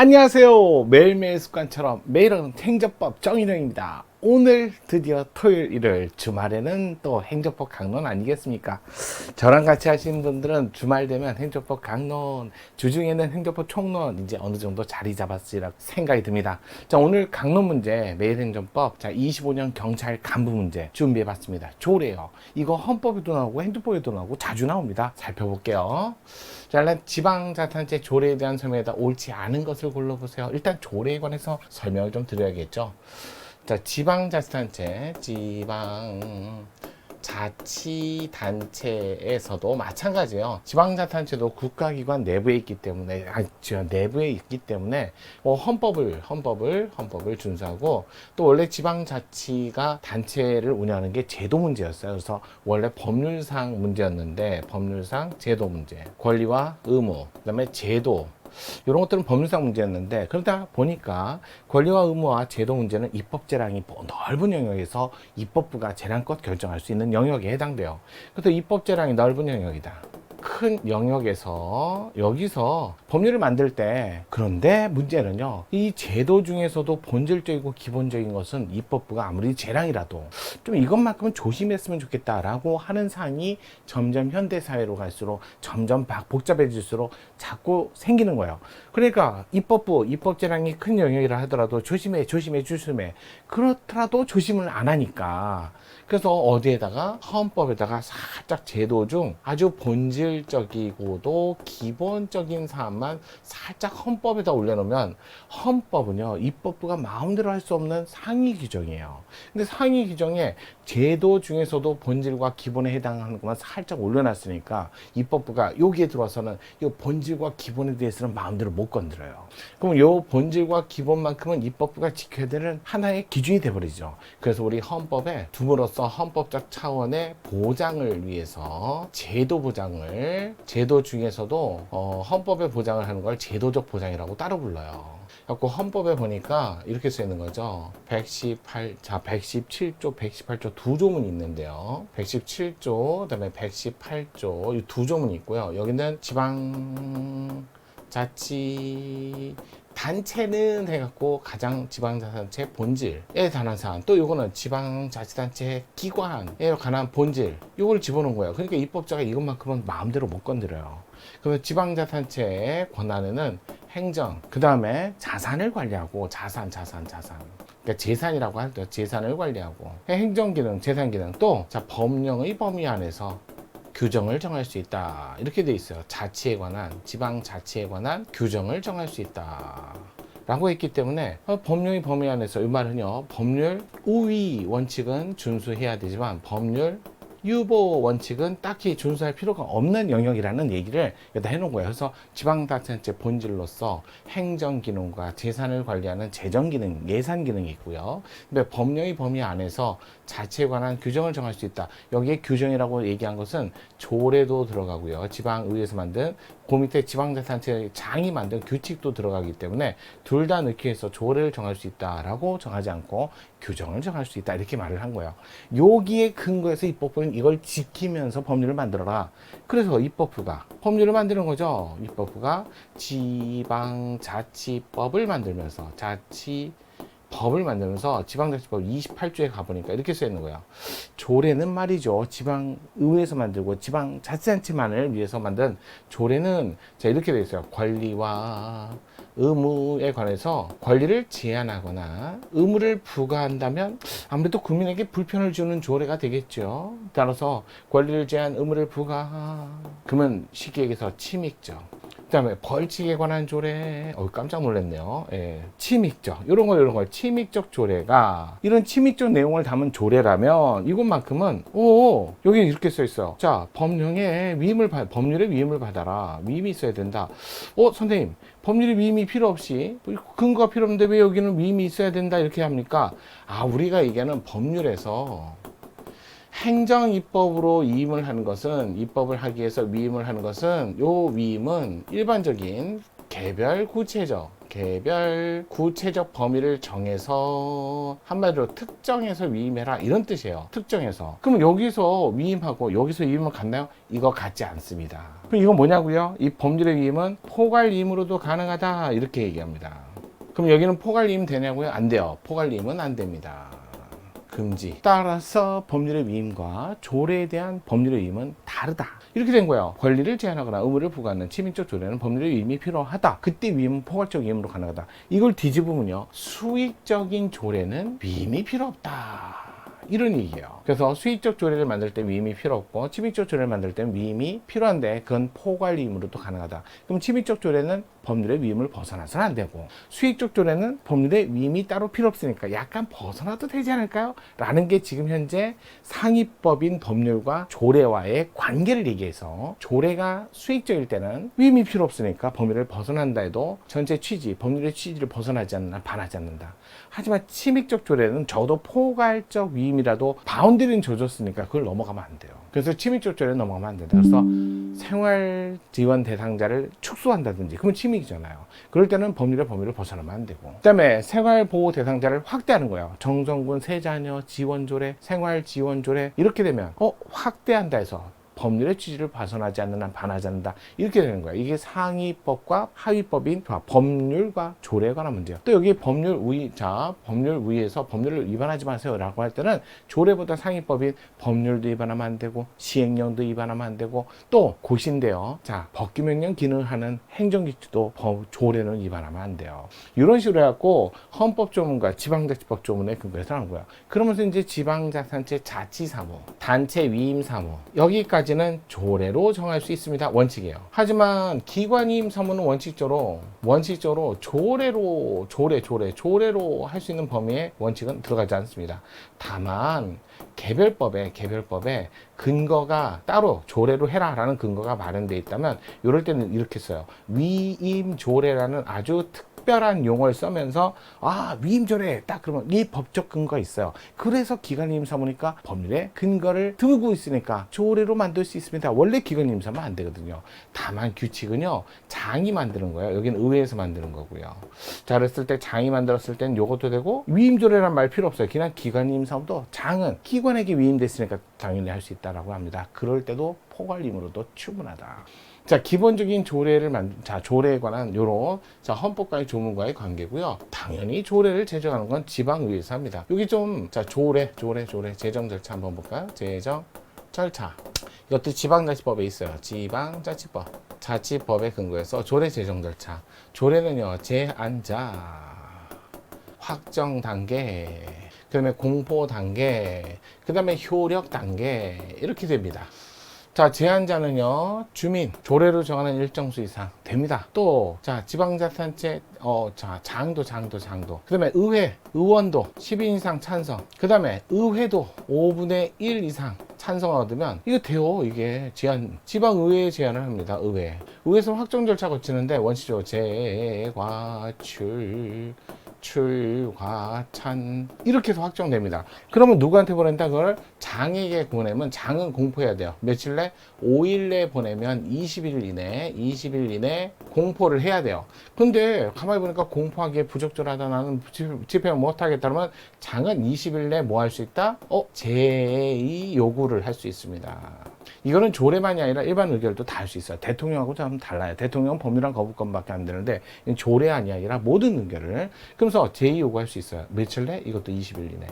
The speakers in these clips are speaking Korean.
안녕하세요. 매일매일 습관처럼 매일은 행정법 정인영입니다. 오늘 드디어 토요일 일요일 주말에는 또 행정법 강론 아니겠습니까? 저랑 같이 하시는 분들은 주말 되면 행정법 강론, 주중에는 행정법 총론 이제 어느 정도 자리 잡았으리라 생각이 듭니다. 자, 오늘 강론 문제 매일 행정법 자 25년 경찰 간부 문제 준비해 봤습니다. 조례요. 이거 헌법에도 나오고 행정법에도 나오고 자주 나옵니다. 살펴볼게요. 자, 일단 지방자탄제 조례에 대한 설명에다 옳지 않은 것을 골라보세요. 일단 조례에 관해서 설명을 좀 드려야겠죠. 자, 지방자치단체, 지방 자치단체에서도 마찬가지예요. 지방자치단체도 국가기관 내부에 있기 때문에, 아, 저 내부에 있기 때문에 뭐 헌법을 헌법을 헌법을 준수하고 또 원래 지방자치가 단체를 운영하는 게 제도 문제였어요. 그래서 원래 법률상 문제였는데 법률상 제도 문제, 권리와 의무, 그 다음에 제도 이런 것들은 법률상 문제였는데 그러다 보니까 권리와 의무와 제도 문제는 입법 재량이 뭐 넓은 영역에서 입법부가 재량껏 결정할 수 있는 영역에 해당돼요. 그래서 입법 재량이 넓은 영역이다. 큰 영역에서 여기서 법률을 만들 때 그런데 문제는요 이 제도 중에서도 본질적이고 기본적인 것은 입법부가 아무리 재량이라도 좀 이것만큼은 조심했으면 좋겠다라고 하는 사항이 점점 현대 사회로 갈수록 점점 막 복잡해질수록 자꾸 생기는 거예요. 그러니까 입법부 입법 재량이 큰 영역이라 하더라도 조심해 조심해 조심해 그렇더라도 조심을 안 하니까 그래서 어디에다가 헌법에다가 살짝 제도 중 아주 본질 적이고도 기본적인 사안만 살짝 헌법에다 올려놓으면 헌법은요 입법부가 마음대로 할 수 없는 상위 규정이에요. 근데 상위 규정에 제도 중에서도 본질과 기본에 해당하는 것만 살짝 올려놨으니까 입법부가 여기에 들어와서는 이 본질과 기본에 대해서는 마음대로 못 건드려요. 그럼 이 본질과 기본만큼은 입법부가 지켜야 되는 하나의 기준이 돼버리죠. 그래서 우리 헌법에 둠으로써 헌법적 차원의 보장을 위해서 제도 보장을 제도 중에서도 어, 헌법에 보장을 하는 걸 제도적 보장이라고 따로 불러요. 갖고 헌법에 보니까 이렇게 써 있는 거죠. 118, 자, 117조, 118조 두 조문이 있는데요. 117조, 그 다음에 118조, 이 두 조문이 있고요. 여기는 지방 자치 단체는 해갖고 가장 지방자치단체 본질에 관한 사안 또 요거는 지방자치단체 기관에 관한 본질 요걸 집어넣은 거예요. 그러니까 입법자가 이것만큼은 마음대로 못 건드려요. 그러면 지방자치단체의 권한에는 행정 그 다음에 자산을 관리하고 자산 자산 자산. 그러니까 재산이라고 하죠 재산을 관리하고 행정기능 재산기능 또 자 법령의 범위 안에서 규정을 정할 수 있다. 이렇게 돼 있어요. 자치에 관한, 지방 자치에 관한 규정을 정할 수 있다. 라고 했기 때문에 어, 법령의 범위 안에서 이 말은요. 법률 우위 원칙은 준수해야 되지만 법률 유보 원칙은 딱히 준수할 필요가 없는 영역이라는 얘기를 여기다 해놓은 거예요. 그래서 지방자치단체 본질로서 행정기능과 재산을 관리하는 재정기능, 예산기능이 있고요. 근데 법령의 범위 안에서 자치에 관한 규정을 정할 수 있다. 여기에 규정이라고 얘기한 것은 조례도 들어가고요. 지방의회에서 만든 그 밑에 지방자치단체 장이 만든 규칙도 들어가기 때문에 둘 다 넣기 위해서 조례를 정할 수 있다라고 정하지 않고 규정을 정할 수 있다 이렇게 말을 한 거예요. 여기에 근거해서 입법부는 이걸 지키면서 법률을 만들어라. 그래서 입법부가 법률을 만드는 거죠. 입법부가 지방자치법을 만들면서 자치 법을 만들면서 지방자치법 28조에 가보니까 이렇게 써 있는 거예요. 조례는 말이죠. 지방의회에서 만들고 지방자치단체만을 위해서 만든 조례는 자 이렇게 돼 있어요. 권리와 의무에 관해서 권리를 제한하거나 의무를 부과한다면 아무래도 국민에게 불편을 주는 조례가 되겠죠. 따라서 권리를 제한 의무를 부과 그러면 쉽게 얘기해서 침익죠. 그다음에 벌칙에 관한 조례, 어 깜짝 놀랐네요. 예, 침익적 이런 거 이런 거 침익적 조례가 이런 침익적 내용을 담은 조례라면 이것만큼은 오 여기 이렇게 써 있어요. 자 법령에 위임을 받 법률에 위임을 받아라 위임이 있어야 된다. 어 선생님 법률에 위임이 필요 없이 근거가 필요 없는데 왜 여기는 위임이 있어야 된다 이렇게 합니까? 아 우리가 얘기하는 법률에서 행정 입법으로 위임을 하는 것은 입법을 하기 위해서 위임을 하는 것은 요 위임은 일반적인 개별 구체적 개별 구체적 범위를 정해서 한마디로 특정해서 위임해라 이런 뜻이에요. 특정해서. 그럼 여기서 위임하고 여기서 위임은 같나요? 이거 같지 않습니다. 그럼 이건 뭐냐고요? 이 범죄의 위임은 포괄 위임으로도 가능하다 이렇게 얘기합니다. 그럼 여기는 포괄 위임 되냐고요? 안 돼요. 포괄 위임은 안 됩니다. 금지. 따라서 법률의 위임과 조례에 대한 법률의 위임은 다르다. 이렇게 된 거예요. 권리를 제한하거나 의무를 부과하는 침입적 조례는 법률의 위임이 필요하다. 그때 위임은 포괄적 위임으로 가능하다. 이걸 뒤집으면요. 수익적인 조례는 위임이 필요 없다. 이런 얘기예요. 그래서 수익적 조례를 만들 때 위임이 필요 없고 침입적 조례를 만들 때는 위임이 필요한데 그건 포괄 위임으로도 가능하다. 그럼 침입적 조례는 법률의 위임을 벗어나서는 안 되고 수익적 조례는 법률의 위임이 따로 필요 없으니까 약간 벗어나도 되지 않을까요? 라는 게 지금 현재 상위법인 법률과 조례와의 관계를 얘기해서 조례가 수익적일 때는 위임이 필요 없으니까 법률을 벗어난다 해도 전체 취지, 법률의 취지를 벗어나지 않는 반하지 않는다. 하지만 침입적 조례는 저도 포괄적 위임이라도 바운드리는 줘줬으니까 그걸 넘어가면 안 돼요. 그래서 침입적 조례는 넘어가면 안 된다. 그래서 생활 지원 대상자를 축소한다든지 그러면 침입이잖아요. 그럴 때는 법률의 범위를 벗어나면 안 되고. 그다음에 생활 보호 대상자를 확대하는 거예요. 정성군 세자녀 지원 조례, 생활 지원 조례 이렇게 되면 어 확대한다 해서 법률의 취지를 벗어나지 않는 한 반하지 않는다. 이렇게 되는 거예요. 이게 상위법과 하위법인 법률과 조례에 관한 문제예요. 또 여기 법률 우위, 자, 법률 우위에서 법률을 위반하지 마세요. 라고 할 때는 조례보다 상위법인 법률도 위반하면 안 되고, 시행령도 위반하면 안 되고, 또 고시인데요. 자, 법규명령 기능을 하는 행정기초도 법, 조례는 위반하면 안 돼요. 이런 식으로 해갖고 헌법 조문과 지방자치법 조문에 근거해서 하는 거야. 그러면서 이제 지방자산체 자치사무, 단체 위임사무, 여기까지 는 조례로 정할 수 있습니다. 원칙이에요. 하지만 기관임 사무는 원칙적으로, 원칙적으로 조례로, 조례, 조례, 조례로 할 수 있는 범위에 원칙은 들어가지 않습니다. 다만, 개별법에, 개별법에 근거가 따로 조례로 해라라는 근거가 마련되어 있다면, 이럴 때는 이렇게 써요. 위임 조례라는 아주 특 별한 용어를 쓰면서 아 위임조례 딱 그러면 이 법적 근거가 있어요. 그래서 기관임 사무니까 법률에 근거를 두고 있으니까 조례로 만들 수 있습니다. 원래 기관임 사면 안 되거든요. 다만 규칙은요 장이 만드는 거예요. 여기는 의회에서 만드는 거고요. 자 그랬을 때 장이 만들었을 때는 요것도 되고 위임조례란 말 필요 없어요. 그냥 기관임 사무도 장은 기관에게 위임됐으니까 당연히 할 수 있다라고 합니다. 그럴 때도 포괄임으로도 충분하다. 자, 기본적인 조례를 만, 자, 조례에 관한 요런, 자, 헌법과의 조문과의 관계고요 당연히 조례를 제정하는 건 지방의회에서 합니다. 여기 좀, 자, 조례, 조례, 조례, 제정 절차 한번 볼까요? 제정 절차. 이것도 지방자치법에 있어요. 지방자치법. 자치법에 근거해서 조례 제정 절차. 조례는요, 제안자, 확정 단계, 그 다음에 공포 단계, 그 다음에 효력 단계, 이렇게 됩니다. 자, 제한자는요, 주민, 조례로 정하는 일정 수 이상 됩니다. 또, 자, 지방자산체, 어, 자, 장도, 장도, 장도. 그 다음에 의회, 의원도 10인 이상 찬성. 그 다음에 의회도 5분의 1 이상 찬성을 얻으면, 이거 돼요. 이게 제한, 지방의회에 제한을 합니다. 의회. 의회에서 확정 절차 거치는데, 원시적으로 재과출, 출과찬 이렇게 해서 확정됩니다. 그러면 누구한테 보낸다? 그걸 장에게 보내면 장은 공포해야 돼요. 며칠 내? 5일 내 보내면 20일 이내, 20일 이내 공포를 해야 돼요. 근데 가만히 보니까 공포하기에 부적절하다 나는 집행 못하겠다 그러면 장은 20일 내 뭐 할 수 있다? 어? 제의 요구를 할 수 있습니다. 이거는 조례만이 아니라 일반 의결도 다 할 수 있어요. 대통령하고 좀 달라요. 대통령은 법률안 거부권밖에 안 되는데 조례안이 아니라 모든 의결을 그러면서 제의 요구할 수 있어요. 며칠 내? 이것도 20일 이내.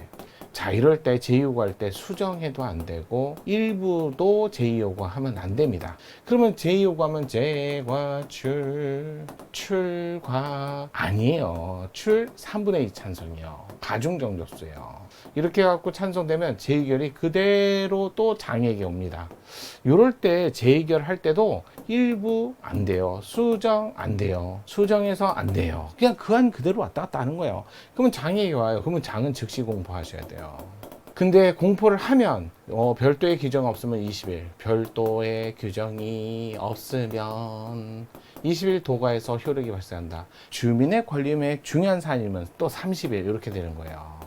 자 이럴 때 요구할 때 수정해도 안 되고 일부도 제의 요구하면 안 됩니다. 그러면 제의 요구하면 재과 출 출과 아니에요. 출 3분의 2 찬성이요. 가중 정족수예요. 이렇게 해갖고 찬성되면 재의결이 그대로 또 장에게 옵니다. 이럴 때 재의결 할 때도 일부 안 돼요. 수정 안 돼요. 수정해서 안 돼요. 그냥 그 안 그대로 왔다 갔다 하는 거예요. 그러면 장에게 와요. 그러면 장은 즉시 공포하셔야 돼요. 근데 공포를 하면 어, 별도의 규정 없으면 20일, 별도의 규정이 없으면 20일 도가에서 효력이 발생한다. 주민의 권리의 중요한 사안이면 또 30일 이렇게 되는 거예요.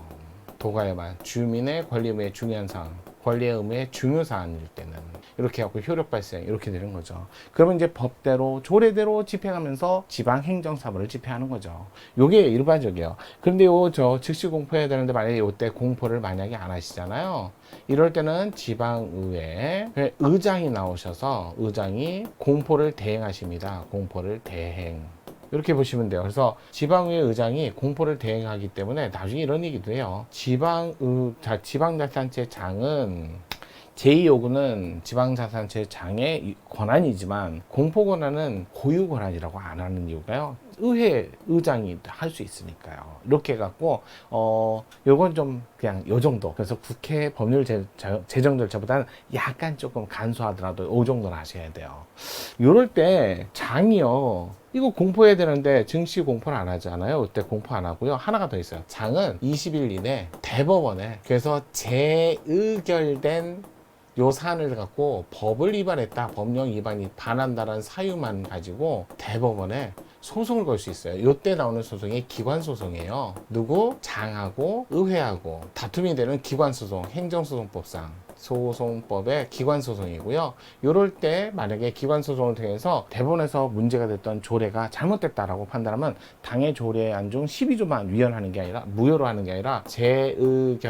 도가에만 주민의 권리의 중요한 사안. 권리의 의무의 중요 사안일 때는 이렇게 하고 효력 발생 이렇게 되는 거죠. 그러면 이제 법대로 조례대로 집행하면서 지방 행정 사무를 집행하는 거죠. 요게 일반적이에요. 그런데 요 저 즉시 공포해야 되는데 만약에 요때 공포를 만약에 안 하시잖아요. 이럴 때는 지방의회 의장이 나오셔서 의장이 공포를 대행하십니다. 공포를 대행. 이렇게 보시면 돼요. 그래서 지방의회 의장이 공포를 대행하기 때문에 나중에 이런 얘기도 해요. 지방의 자 지방자치단체 장은 제2요구는 지방자산체 장의 이- 권한이지만 공포 권한은 고유 권한이라고 안 하는 이유가요. 의회 의장이 할 수 있으니까요. 이렇게 해갖고 어 요건 좀 그냥 요 정도. 그래서 국회 법률 제, 제- 제정 절차보다는 약간 조금 간소하더라도 요 정도는 하셔야 돼요. 요럴 때 장이요. 이거 공포해야 되는데 증시 공포를 안 하잖아요. 그때 공포 안 하고요. 하나가 더 있어요. 장은 20일 이내 대법원에 그래서 재의결된 요 사안을 갖고 법을 위반했다, 법령 위반이 반한다는 사유만 가지고 대법원에 소송을 걸 수 있어요. 요때 나오는 소송이 기관 소송이에요. 누구? 장하고 의회하고 다툼이 되는 기관 소송, 행정소송법상 소송법의 기관 소송이고요. 요럴 때 만약에 기관 소송을 통해서 대법원에서 문제가 됐던 조례가 잘못됐다라고 판단하면 당의 조례 안 중 12조만 위헌하는 게 아니라 무효로 하는 게 아니라 재의결안에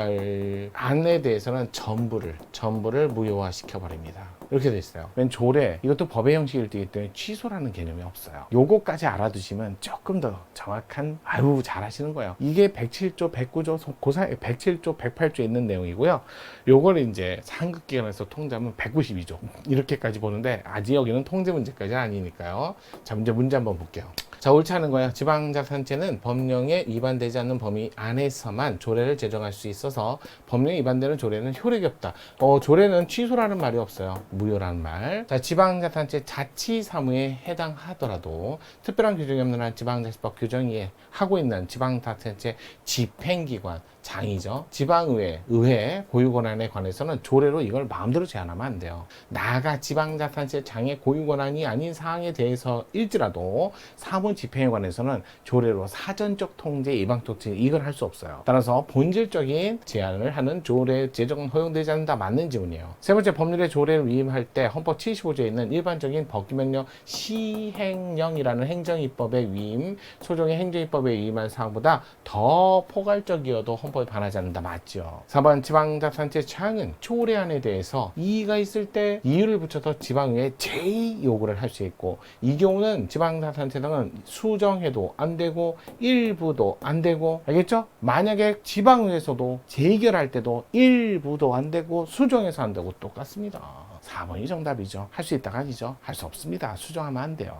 대해서는 전부를 전부를 무효화 시켜 버립니다. 이렇게 돼 있어요. 맨 조례 이것도 법의 형식일 때이기 때문에 취소라는 개념이 없어요. 요거까지 알아두시면 조금 더 정확한 아유 잘하시는 거예요. 이게 107조, 109조, 고사 107조, 108조에 있는 내용이고요. 요걸 이제 상급 기관에서 통제하면 192조 이렇게까지 보는데 아직 여기는 통제 문제까지 아니니까요. 자 문제 문제 한번 볼게요. 자 옳지 않은 거예요. 지방자산체는 법령에 위반되지 않는 범위 안에서만 조례를 제정할 수 있어서 법령에 위반되는 조례는 효력이 없다. 어, 조례는 취소라는 말이 없어요. 무효라는 말. 자, 지방자산체 자치사무에 해당하더라도 특별한 규정이 없는 한 지방자치법 규정이 하고 있는 지방자산체 집행기관 장이죠. 지방의회, 의회 고유권한에 관해서는 조례로 이걸 마음대로 제한하면 안 돼요. 나아가 지방자산체 장의 고유권한이 아닌 사항에 대해서일지라도 사무 집행에 관해서는 조례로 사전적 통제, 예방적 통제 이걸 할 수 없어요. 따라서 본질적인 제한을 하는 조례 제정은 허용되지 않는다 맞는 지문이에요. 세 번째 법률의 조례를 위임할 때 헌법 75조에 있는 일반적인 법규명령 시행령이라는 행정입법의 위임, 소정의 행정입법에 위임한 사항보다 더 포괄적이어도 헌법에 반하지 않는다 맞죠. 4번 지방자산체 창은 조례안에 대해서 이의가 있을 때 이유를 붙여서 지방의회 제의 요구를 할 수 있고 이 경우는 지방자산체장은 수정해도 안 되고 일부도 안 되고 알겠죠? 만약에 지방의회에서도 재결할 때도 일부도 안 되고 수정해서 안 되고 똑같습니다. 4번이 정답이죠. 할 수 있다가 아니죠. 할 수 없습니다. 수정하면 안 돼요.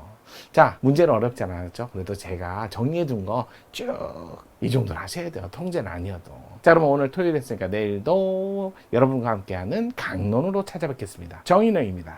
자, 문제는 어렵지 않았죠? 그래도 제가 정리해둔 거 쭉 이 정도는 하셔야 돼요. 통제는 아니어도. 자, 그러면 오늘 토요일 했으니까 내일도 여러분과 함께하는 강론으로 찾아뵙겠습니다. 정인영입니다.